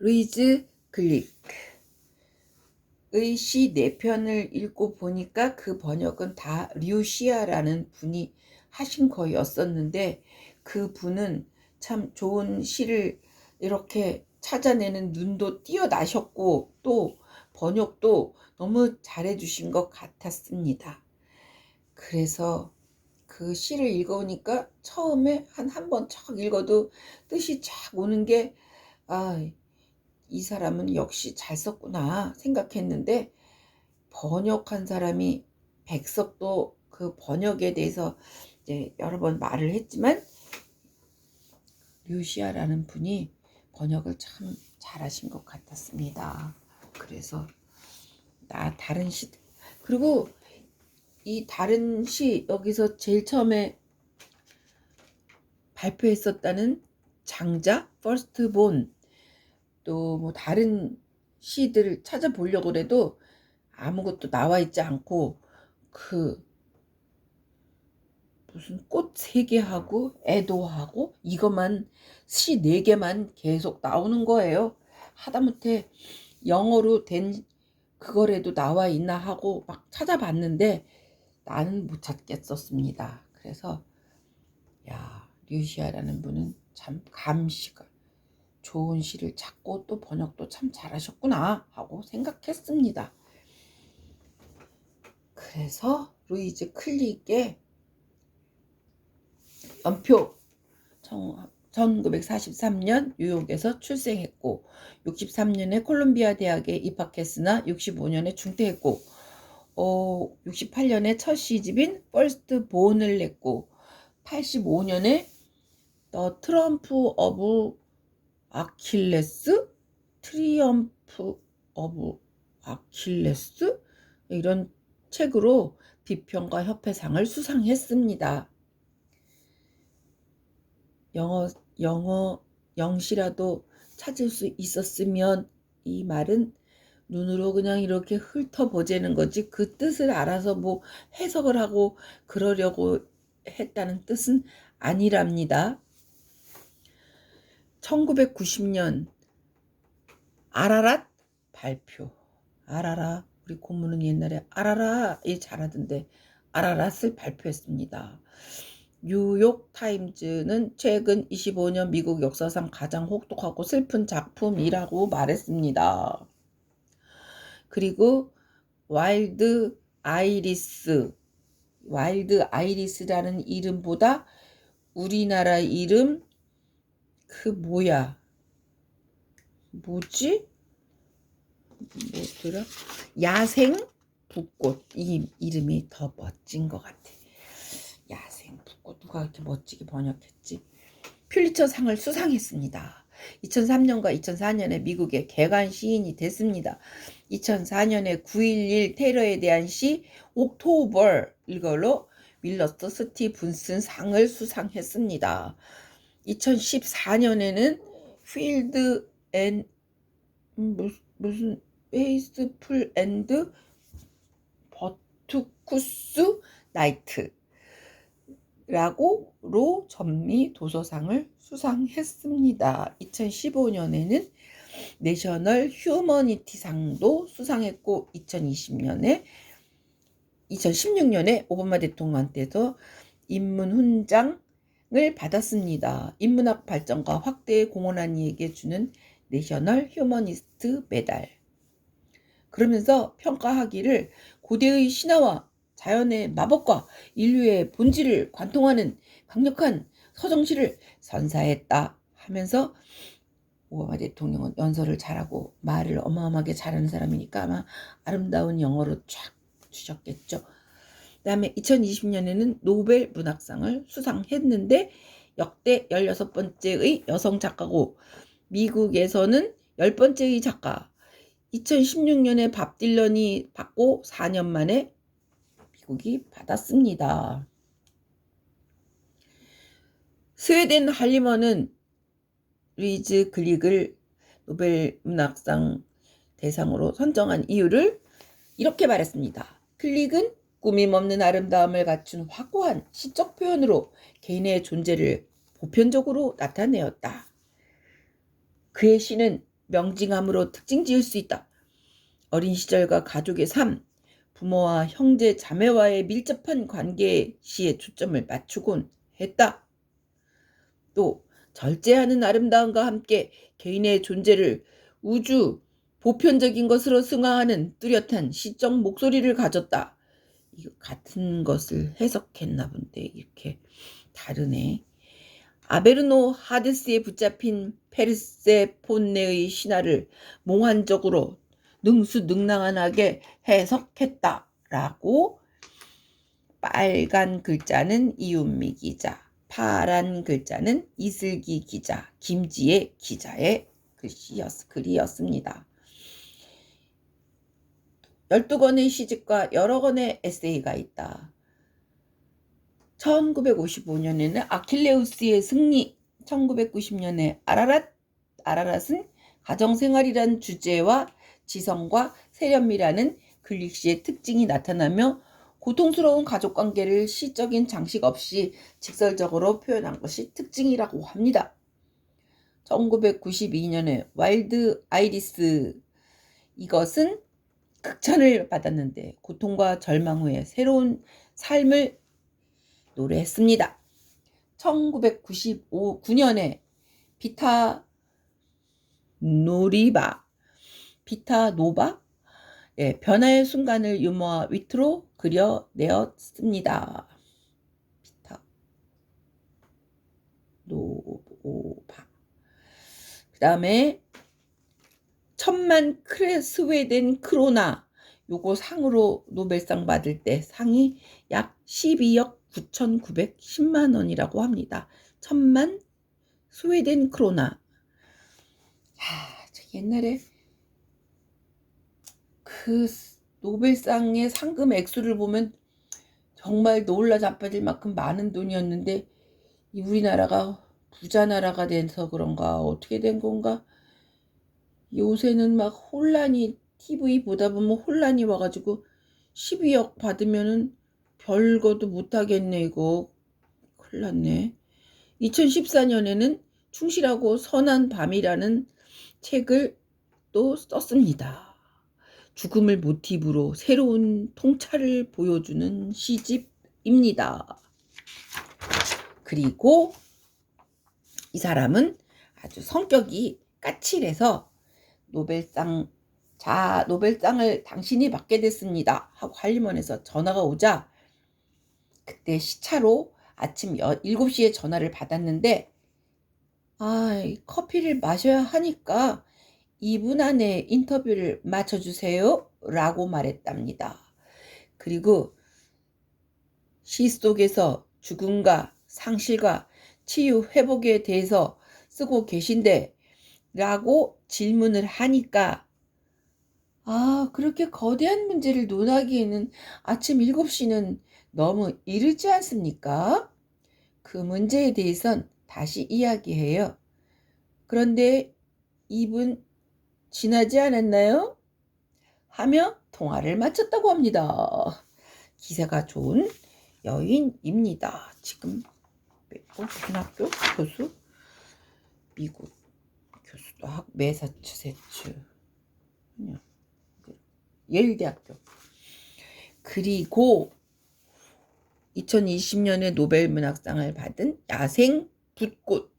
루이즈 글릭 의 시 네 편을 읽고 보니까 그 번역은 다 류시아라는 분이 하신 거였었는데 그 분은 참 좋은 시를 이렇게 찾아내는 눈도 뛰어나셨고 또 번역도 너무 잘해주신 것 같았습니다. 그래서 그 시를 읽어오니까 처음에 한 한 번 척 읽어도 뜻이 쫙 오는 게, 아, 이 사람은 역시 잘 썼구나 생각했는데, 번역한 사람이 백석도 그 번역에 대해서 이제 여러 번 말을 했지만, 류시아라는 분이 번역을 참 잘하신 것 같았습니다. 그래서 나 다른 시 그리고 이 다른 시 여기서 제일 처음에 발표했었다는 장자 퍼스트 본 또 뭐 다른 시들을 찾아보려고 그래도 아무것도 나와 있지 않고 그 무슨 꽃 세 개하고 애도하고 이것만 시 네 개만 계속 나오는 거예요. 하다못해 영어로 된 그거라도 나와 있나 하고 막 찾아봤는데 나는 못 찾겠었습니다. 그래서 야 류시아라는 분은 참 감시가 좋은 시를 찾고 또 번역도 참 잘하셨구나 하고 생각했습니다. 그래서 루이즈 클릭의 연표 1943년 뉴욕에서 출생했고 63년에 콜롬비아 대학에 입학했으나 65년에 중퇴했고 어, 68년에 첫 시집인 퍼스트 본을 냈고 85년에 더 트럼프 오브 아킬레스 트리엄프 오브 아킬레스 이런 책으로 비평가 협회상을 수상했습니다. 영어 영어 영시라도 찾을 수 있었으면 이 말은 눈으로 그냥 이렇게 훑어보자는 거지 그 뜻을 알아서 뭐 해석을 하고 그러려고 했다는 뜻은 아니랍니다. 1990년 아라랏 발표. 아라라 우리 고모는 옛날에 아라라에 잘하던데 아라랏을 발표했습니다. 뉴욕 타임즈는 최근 25년 미국 역사상 가장 혹독하고 슬픈 작품이라고 말했습니다. 그리고 와일드 아이리스, 와일드 아이리스라는 이름보다 우리나라 이름 그 뭐야? 뭐지? 뭐더라? 야생 붓꽃 이 이름이 더 멋진 것 같아. 야생 붓꽃 누가 이렇게 멋지게 번역했지? 퓰리처 상을 수상했습니다. 2003년과 2004년에 미국의 개관 시인이 됐습니다. 2004년에 9.11 테러에 대한 시 옥토버 이걸로 윌러스 스티븐슨 상을 수상했습니다. 2014년에는 필드 앤 무슨 베이스풀 앤드 버투쿠스 나이트 라고 로 전미 도서상을 수상했습니다. 2015년에는 내셔널 휴머니티상도 수상했고 2020년에 2016년에 오바마 대통령한테서 인문 훈장 을 받았습니다. 인문학 발전과 확대에 공헌한 이에게 주는 내셔널 휴머니스트 메달. 그러면서 평가하기를 고대의 신화와 자연의 마법과 인류의 본질을 관통하는 강력한 서정시를 선사했다 하면서 오바마 대통령은 연설을 잘하고 말을 어마어마하게 잘하는 사람이니까 아마 아름다운 영어로 쫙 주셨겠죠. 그 다음에 2020년에는 노벨 문학상을 수상했는데 역대 16번째의 여성 작가고 미국에서는 10번째의 작가 2016년에 밥 딜런이 받고 4년 만에 미국이 받았습니다. 스웨덴 할리먼은 리즈 글릭을 노벨 문학상 대상으로 선정한 이유를 이렇게 말했습니다. 클릭은 꾸밈없는 아름다움을 갖춘 확고한 시적 표현으로 개인의 존재를 보편적으로 나타내었다. 그의 시는 명징함으로 특징 지을 수 있다. 어린 시절과 가족의 삶, 부모와 형제, 자매와의 밀접한 관계 시에 초점을 맞추곤 했다. 또 절제하는 아름다움과 함께 개인의 존재를 우주 보편적인 것으로 승화하는 뚜렷한 시적 목소리를 가졌다. 같은 것을 해석했나 본데 이렇게 다르네. 아베르노 하데스에 붙잡힌 페르세폰네의 신화를 몽환적으로 능수능란하게 해석했다라고 빨간 글자는 이윤미 기자, 파란 글자는 이슬기 기자, 김지혜 기자의 글씨였, 글이었습니다. 12권의 시집과 여러 권의 에세이가 있다. 1955년에는 아킬레우스의 승리, 1990년에 아라랏, 아라랏은 가정생활이란 주제와 지성과 세련미라는 글릭시의 특징이 나타나며 고통스러운 가족관계를 시적인 장식 없이 직설적으로 표현한 것이 특징이라고 합니다. 1992년에 와일드 아이리스 이것은 극찬을 받았는데 고통과 절망 후에 새로운 삶을 노래했습니다. 1999년에 비타 노리바, 비타 노바, 예, 변화의 순간을 유머와 위트로 그려내었습니다. 비타 노바. 그 다음에 천만 크레 스웨덴 크로나 요거 상으로 노벨상 받을 때 상이 약 12억 9,910만 원이라고 합니다. 천만 스웨덴 크로나. 하, 옛날에 그 노벨상의 상금 액수를 보면 정말 놀라 자빠질 만큼 많은 돈이었는데 이 우리나라가 부자 나라가 돼서 그런가 어떻게 된 건가 요새는 막 혼란이 TV 보다 보면 혼란이 와가지고 12억 받으면은 별거도 못하겠네 이거 큰일 났네 2014년에는 충실하고 선한 밤이라는 책을 또 썼습니다. 죽음을 모티브로 새로운 통찰을 보여주는 시집입니다. 그리고 이 사람은 아주 성격이 까칠해서 노벨상 자 노벨상을 당신이 받게 됐습니다 하고 할리먼에서 전화가 오자 그때 시차로 아침 7시에 전화를 받았는데 아 커피를 마셔야 하니까 2분 안에 인터뷰를 마쳐주세요 라고 말했답니다. 그리고 시 속에서 죽음과 상실과 치유 회복에 대해서 쓰고 계신데 라고 질문을 하니까 아, 그렇게 거대한 문제를 논하기에는 아침 7시는 너무 이르지 않습니까? 그 문제에 대해선 다시 이야기해요. 그런데 2분 지나지 않았나요? 하며 통화를 마쳤다고 합니다. 기세가 좋은 여인입니다. 지금 무슨 학교 교수? 미국 교수도 학 메사추세츠. 예일대학교. 그리고 2020년에 노벨 문학상을 받은 야생 불꽃.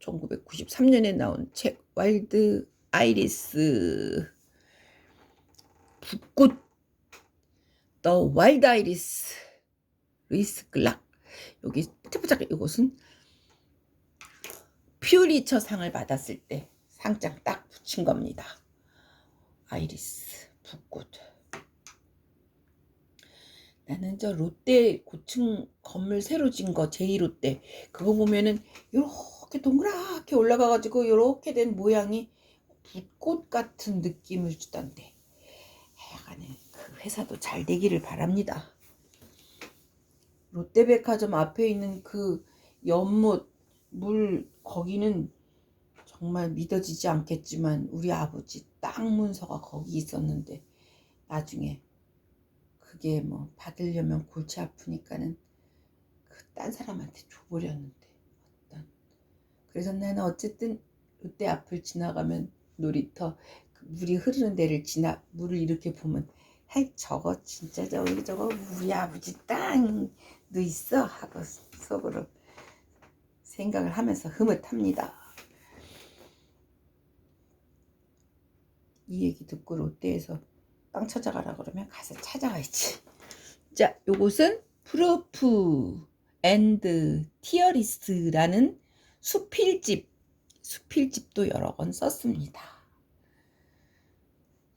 1993년에 나온 책 와일드 아이리스 불꽃. 더 와일드 아이리스 루이스 글락 여기 특보작 이것은 퓨리처 상을 받았을 때 상장 딱 붙인 겁니다. 아이리스 불꽃 나는 저 롯데 고층 건물 새로 진 거 제2롯데 그거 보면은 이렇게 동그랗게 올라가가지고 이렇게 된 모양이 불꽃 같은 느낌을 주던데 하여간에 그 회사도 잘 되기를 바랍니다. 롯데백화점 앞에 있는 그 연못 물 거기는 정말 믿어지지 않겠지만 우리 아버지 땅 문서가 거기 있었는데 나중에 그게 뭐 받으려면 골치 아프니까는 그 딴 사람한테 줘버렸는데 어떤 그래서 나는 어쨌든 롯데 앞을 지나가면 놀이터 그 물이 흐르는 데를 지나 물을 이렇게 보면 해 저거 진짜 저기 저거 우리 아버지 땅도 있어 하고 속으로 생각을 하면서 흐뭇합니다. 이 얘기 듣고 롯데에서 땅 찾아가라 그러면 가서 찾아가야지. 자, 요것은 프루프 앤드 티어리스트라는 수필집, 수필집도 여러 번 썼습니다.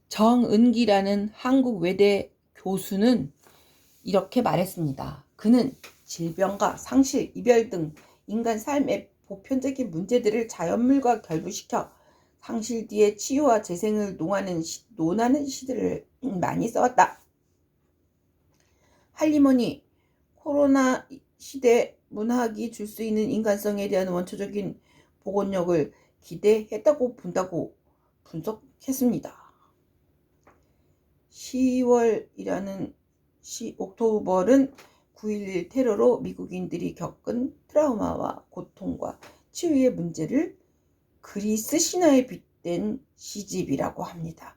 정은기라는 한국 외대 교수는 이렇게 말했습니다. 그는 질병과 상실, 이별 등 인간 삶의 보편적인 문제들을 자연물과 결부시켜 상실 뒤에 치유와 재생을 논하는, 시, 논하는 시들을 많이 써왔다. 할리머니, 코로나 시대 문학이 줄 수 있는 인간성에 대한 원초적인 복원력을 기대했다고 본다고 분석했습니다. 10월이라는 시, 옥토버는 9.11 테러로 미국인들이 겪은 트라우마와 고통과 치유의 문제를 그리스 신화에 빗댄 시집이라고 합니다.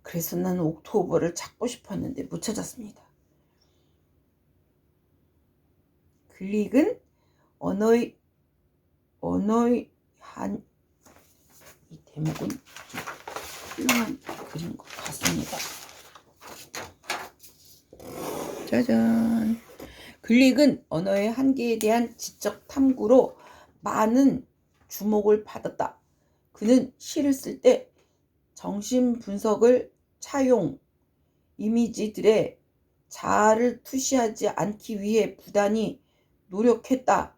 그래서 나는 옥토버를 찾고 싶었는데 못 찾았습니다. 글릭은 언어의 언어의 한 이 대목은 훌륭한 글인 것 같습니다. 짜잔. 글릭은 언어의 한계에 대한 지적 탐구로 많은 주목을 받았다. 그는 시를 쓸 때 정신 분석을 차용, 이미지들의 자아를 투시하지 않기 위해 부단히 노력했다.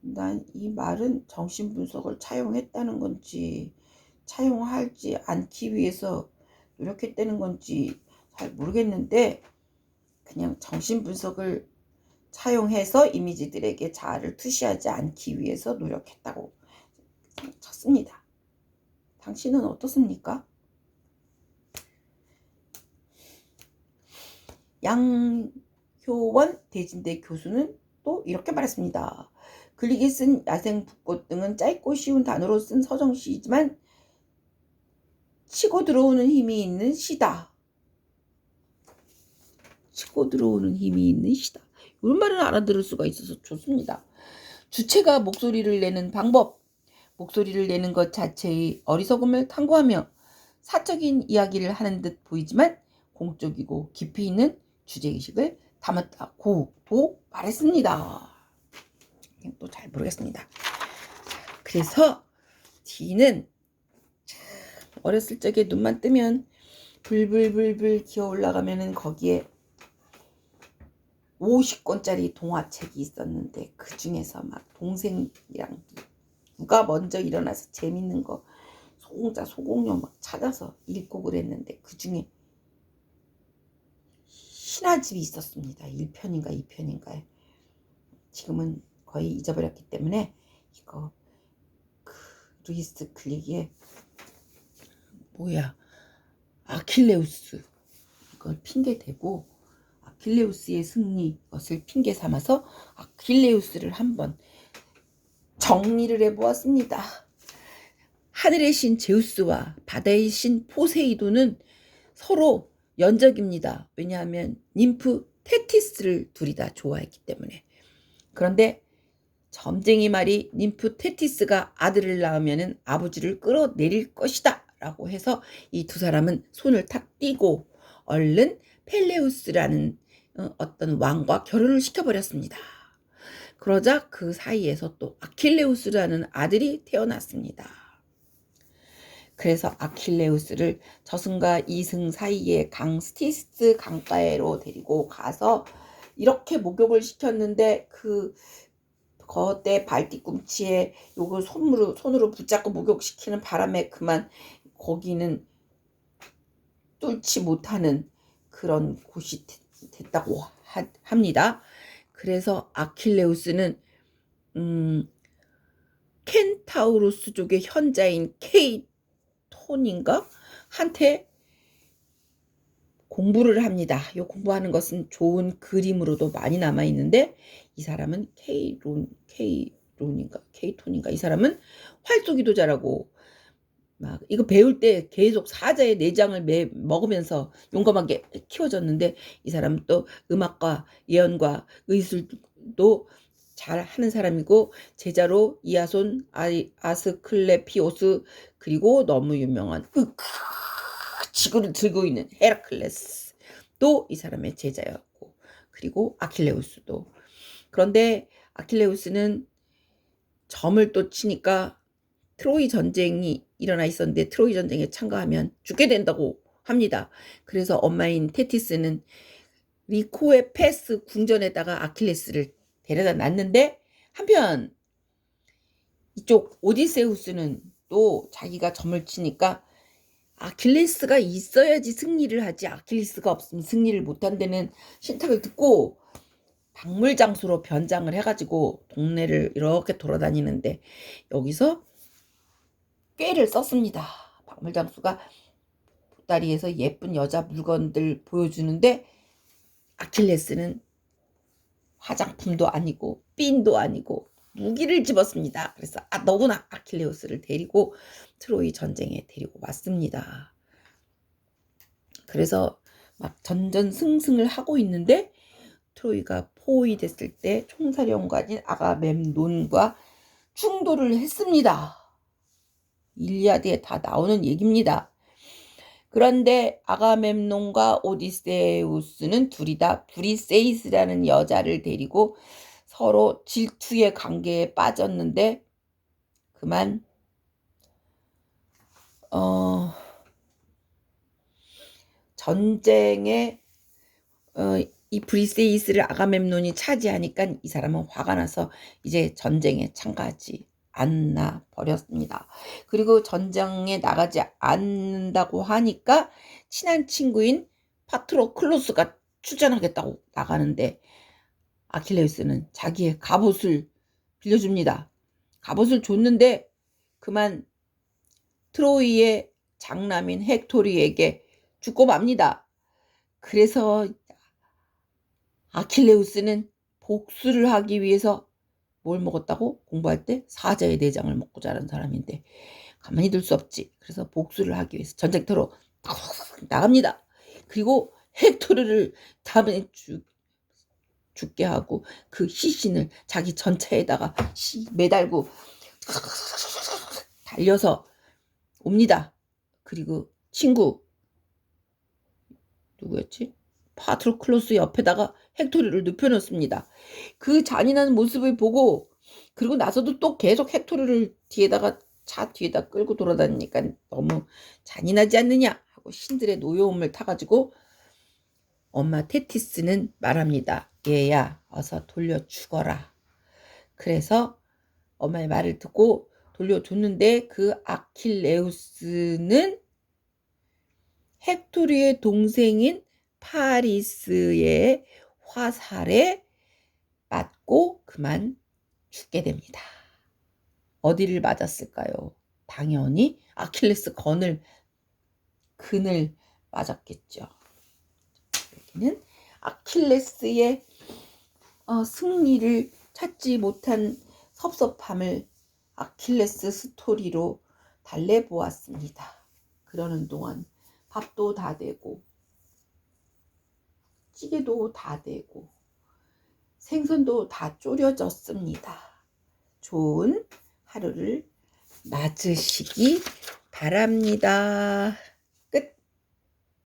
난 이 말은 정신 분석을 차용했다는 건지 차용하지 않기 위해서 노력했다는 건지 잘 모르겠는데 그냥 정신 분석을 차용해서 이미지들에게 자아를 투시하지 않기 위해서 노력했다고 쳤습니다. 당신은 어떻습니까? 양효원 대진대 교수는 또 이렇게 말했습니다. 글리기 쓴 야생 붓꽃 등은 짧고 쉬운 단어로 쓴 서정시이지만 치고 들어오는 힘이 있는 시다. 치고 들어오는 힘이 있는 시다. 이런 말은 알아들을 수가 있어서 좋습니다. 주체가 목소리를 내는 방법, 목소리를 내는 것 자체의 어리석음을 탐구하며 사적인 이야기를 하는 듯 보이지만 공적이고 깊이 있는 주제의식을 담았다고 도 말했습니다. 또 잘 모르겠습니다. 그래서 D는 어렸을 적에 눈만 뜨면 불불불불 기어 올라가면은 거기에 50권짜리 동화책이 있었는데 그 중에서 막 동생이랑 누가 먼저 일어나서 재밌는 거 소공자 소공녀 막 찾아서 읽고 그랬는데 그 중에 신화집이 있었습니다. 1편인가 2편인가요. 지금은 거의 잊어버렸기 때문에 이거 그 루이스 클릭의 뭐야 아킬레우스 이걸 핑계 대고 아킬레우스의 승리 것을 핑계 삼아서 아킬레우스를 한번 정리를 해보았습니다. 하늘의 신 제우스와 바다의 신 포세이돈은 서로 연적입니다. 왜냐하면 님프 테티스를 둘이 다 좋아했기 때문에. 그런데 점쟁이 말이 님프 테티스가 아들을 낳으면 아버지를 끌어내릴 것이다. 라고 해서 이 두 사람은 손을 탁 띄고 얼른 펠레우스라는 어, 어떤 왕과 결혼을 시켜버렸습니다. 그러자 그 사이에서 또 아킬레우스라는 아들이 태어났습니다. 그래서 아킬레우스를 저승과 이승 사이에 강 스티스 강가에로 데리고 가서 이렇게 목욕을 시켰는데 그 거대 발뒤 꿈치에 요걸 손으로 손으로 붙잡고 목욕시키는 바람에 그만 거기는 뚫지 못하는 그런 곳이 됐다고 하, 합니다. 그래서 아킬레우스는 음, 켄타우로스 쪽의 현자인 케이톤인가? 한테 공부를 합니다. 이 공부하는 것은 좋은 그림으로도 많이 남아 있는데 이 사람은 케이론 케이론인가? 케이톤인가? 이 사람은 활쏘기도 잘하고 막 이거 배울 때 계속 사자의 내장을 매, 먹으면서 용감하게 키워졌는데 이 사람은 또 음악과 예언과 의술도 잘 하는 사람이고 제자로 이아손 아이, 아스클레피오스 그리고 너무 유명한 으크 지구를 들고 있는 헤라클레스 또이 사람의 제자였고 그리고 아킬레우스도. 그런데 아킬레우스는 점을 또 치니까 트로이 전쟁이 일어나 있었는데 트로이 전쟁에 참가하면 죽게 된다고 합니다. 그래서 엄마인 테티스는 리코의 패스 궁전에다가 아킬레스를 데려다 놨는데 한편 이쪽 오디세우스는 또 자기가 점을 치니까 아킬레스가 있어야지 승리를 하지 아킬레스가 없으면 승리를 못한다는 신탁을 듣고 박물 장소로 변장을 해가지고 동네를 이렇게 돌아다니는데 여기서 꾀를 썼습니다. 박물 장수가 보따리에서 예쁜 여자 물건들 보여주는데 아킬레스는 화장품도 아니고 핀도 아니고 무기를 집었습니다. 그래서 아 너구나 아킬레우스를 데리고 트로이 전쟁에 데리고 왔습니다. 그래서 막 전전승승을 하고 있는데 트로이가 포위됐을 때 총사령관인 아가멤논과 충돌을 했습니다. 일리아드에 다 나오는 얘기입니다. 그런데 아가멤논과 오디세우스는 둘이 다 브리세이스라는 여자를 데리고 서로 질투의 관계에 빠졌는데 그만 어 전쟁에 어, 이 브리세이스를 아가멤논이 차지하니까 이 사람은 화가 나서 이제 전쟁에 참가하지 않나 버렸습니다. 그리고 전쟁에 나가지 않는다고 하니까 친한 친구인 파트로클로스가 출전하겠다고 나가는데 아킬레우스는 자기의 갑옷을 빌려줍니다. 갑옷을 줬는데 그만 트로이의 장남인 헥토리에게 죽고 맙니다. 그래서 아킬레우스는 복수를 하기 위해서 뭘 먹었다고? 공부할 때 사자의 내장을 먹고 자란 사람인데 가만히 둘 수 없지. 그래서 복수를 하기 위해서 전쟁터로 나갑니다. 그리고 헥토르를 다음에 죽, 죽게 하고 그 시신을 자기 전차에다가 시, 매달고 달려서 옵니다. 그리고 친구 누구였지? 파트로클로스 옆에다가 헥토리를 눕혀놓습니다. 그 잔인한 모습을 보고 그리고 나서도 또 계속 헥토리를 뒤에다가 차 뒤에다 끌고 돌아다니니까 너무 잔인하지 않느냐 하고 신들의 노여움을 타가지고 엄마 테티스는 말합니다. 얘야 어서 돌려 죽어라. 그래서 엄마의 말을 듣고 돌려줬는데 그 아킬레우스는 헥토리의 동생인 파리스의 화살에 맞고 그만 죽게 됩니다. 어디를 맞았을까요? 당연히 아킬레스 건을 근을 맞았겠죠. 여기는 아킬레스의 어, 승리를 찾지 못한 섭섭함을 아킬레스 스토리로 달래보았습니다. 그러는 동안 밥도 다 되고 찌개도 다 되고 생선도 다 졸여졌습니다. 좋은 하루를 맞으시기 바랍니다.